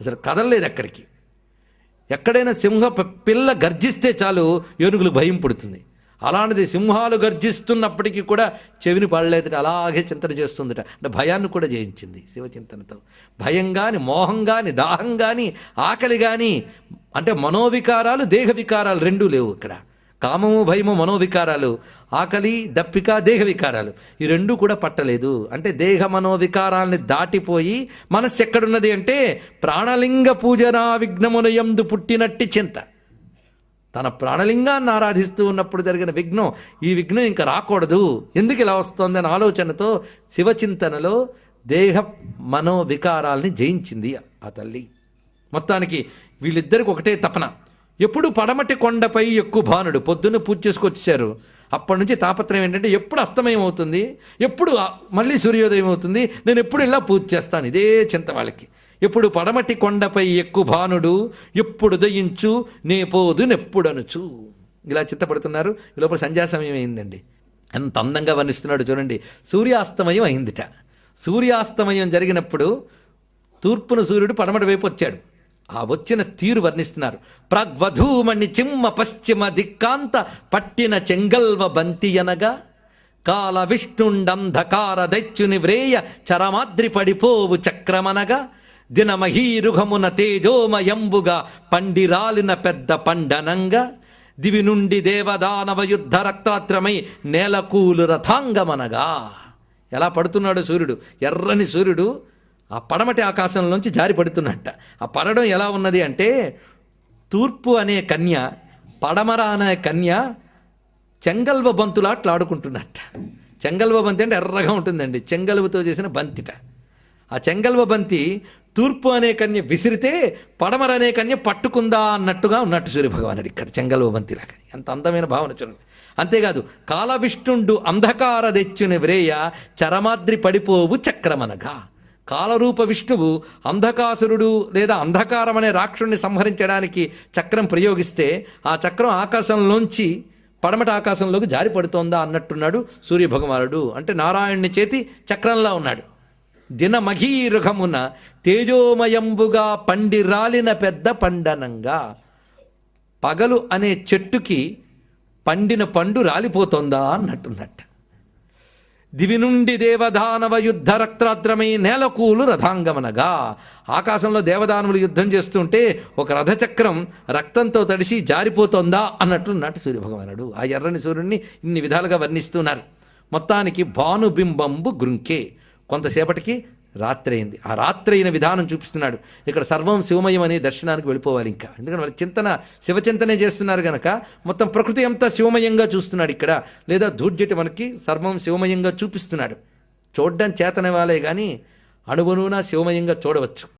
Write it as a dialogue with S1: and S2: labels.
S1: అసలు కదలలేదు ఎక్కడికి. ఎక్కడైనా సింహ పిల్ల గర్జిస్తే చాలు ఏనుగులు భయం పుడుతుంది. అలాంటిది సింహాలు గర్జిస్తున్నప్పటికీ కూడా చెవిని పడలేదట అలాగే చింతన చేస్తుందట. అంటే భయాన్ని కూడా జయించింది శివచింతనతో. భయం కానీ మోహం కానీ దాహం కానీ ఆకలి కానీ అంటే మనోవికారాలు దేహ వికారాలు రెండూ లేవు ఇక్కడ. కామము భయము మనోవికారాలు ఆకలి దప్పిక దేహ వికారాలు ఈ రెండు కూడా పట్టలేదు. అంటే దేహ మనోవికారాల్ని దాటిపోయి మనస్సు ఎక్కడున్నది అంటే ప్రాణలింగ పూజనా విఘ్నమునయందు పుట్టినట్టి చింత. తన ప్రాణలింగాన్ని ఆరాధిస్తూ ఉన్నప్పుడు జరిగిన విఘ్నం ఈ విఘ్నం ఇంకా రాకూడదు. ఎందుకు ఇలా వస్తుంది అనే ఆలోచనతో శివచింతనలో దేహ మనోవికారాల్ని జయించింది ఆ తల్లి. మొత్తానికి వీళ్ళిద్దరికి ఒకటే తపన. ఎప్పుడు పడమటి కొండపై ఎక్కువ భానుడు పొద్దున్న పూజ చేసుకొచ్చారు అప్పటి నుంచి తాపత్రయం ఏంటంటే ఎప్పుడు అస్తమయం అవుతుంది ఎప్పుడు మళ్ళీ సూర్యోదయం అవుతుంది నేను ఎప్పుడు ఇలా పూజ చేస్తాను ఇదే చింత వాళ్ళకి. ఎప్పుడు పడమటి కొండపై ఎక్కువ భానుడు ఎప్పుడు దయించు నే పోదు నెప్పుడనుచు. ఇలా చిత్తపడుతున్నారు. ఈ లోపల సంధ్యా సమయం అయిందండి. ఎంత అందంగా వర్ణిస్తున్నాడు చూడండి. సూర్యాస్తమయం అయిందిట. సూర్యాస్తమయం జరిగినప్పుడు తూర్పున సూర్యుడు పడమటి వైపు వచ్చాడు. ఆ వచ్చిన తీరు వర్ణిస్తున్నారు. ప్రగ్వధూమణి చిమ్మ పశ్చిమ దిక్కాంత పట్టిన చెంగల్వ బంతి అనగా కాల విష్ణుండంధకార దైత్యుని వ్రేయ చరమాద్రి పడిపోవు చక్రమనగా దినమహీరుఘమున తేజోమయంబుగా పండిరాలిన పెద్ద పండనంగా దివి నుండి దేవదానవ యుద్ధ రక్తాత్రమై నేలకూలు రథాంగమనగా. ఎలా పడుతున్నాడు సూర్యుడు? ఎర్రని సూర్యుడు ఆ పడమటి ఆకాశంలోంచి జారి పడుతున్నట్ట. ఆ పడడం ఎలా ఉన్నది అంటే తూర్పు అనే కన్య పడమర అనే కన్య చెంగల్వ బంతులాట్లాడుకుంటున్నట్ట చెంగల్వ బంతి అంటే ఎర్రగా ఉంటుందండి. చెంగల్వతో చేసిన బంతిట. ఆ చెంగల్వ బంతి తూర్పు అనే కన్య విసిరితే పడమర అనే కన్య పట్టుకుందా అన్నట్టుగా ఉన్నట్టు సూర్యభగవానుడు ఇక్కడ చెంగల్వ బంతిలాగా ఎంత అందమైన భావన చూడండి. అంతేకాదు కాలవిష్ణుండు అంధకార తెచ్చుని వ్రేయ చరమాద్రి పడిపోవు చక్రమనగా. కాలరూప విష్ణువు అంధకాసురుడు లేదా అంధకారం అనే రాక్షుణ్ణి సంహరించడానికి చక్రం ప్రయోగిస్తే ఆ చక్రం ఆకాశంలోంచి పడమట ఆకాశంలోకి జారి పడుతోందా అన్నట్టున్నాడు సూర్యభగవానుడు. అంటే నారాయణుని చేతి చక్రంలా ఉన్నాడు. దినమఘీరుఘమున తేజోమయంబుగా పండి రాలిన పెద్ద పండనంగా పగలు అనే చెట్టుకి పండిన పండు రాలిపోతోందా అన్నట్టున్నట్ట. దివి నుండి దేవదానవ యుద్ధ రక్తాద్రమై నేలకూలు రథాంగమనగా. ఆకాశంలో దేవదానవులు యుద్ధం చేస్తుంటే ఒక రథచక్రం రక్తంతో తడిసి జారిపోతోందా అన్నట్లున్నట్టు సూర్యభగవానుడు. ఆ ఎర్రని సూర్యుడిని ఇన్ని విధాలుగా వర్ణిస్తున్నారు. మొత్తానికి భానుబింబంబు గృంకే. కొంతసేపటికి రాత్రి అయింది ఆ రాత్రి అయిన విధానం చూపిస్తున్నాడు. ఇక్కడ సర్వం శివమయం అనే దర్శనానికి వెళ్ళిపోవాలి ఇంకా. ఎందుకంటే వాళ్ళ చింతన శివచింతనే చేస్తున్నారు గనక మొత్తం ప్రకృతి అంతా శివమయంగా చూస్తున్నాడు ఇక్కడ. లేదా ధూర్జటి మనకి సర్వం శివమయంగా చూపిస్తున్నాడు. చూడడం చేతనే వాళ్ళే కానీ అణువనునా శివమయంగా చూడవచ్చు.